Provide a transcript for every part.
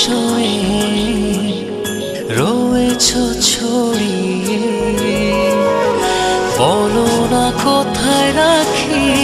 শোয়ে রয়েছ ছড়িয়ে। বলো না কোথায় রাখি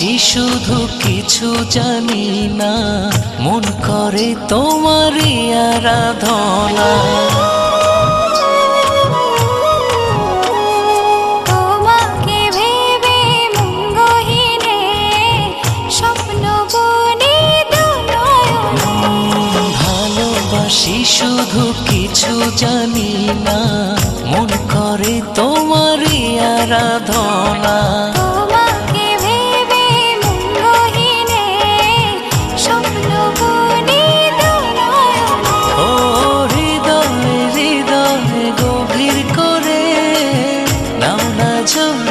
হাসি শুধু কিছু জানি না। মন করে তোমারই আরাধনা। শুধু কিছু জানি না। মন করে তোমারই আরাধনা। to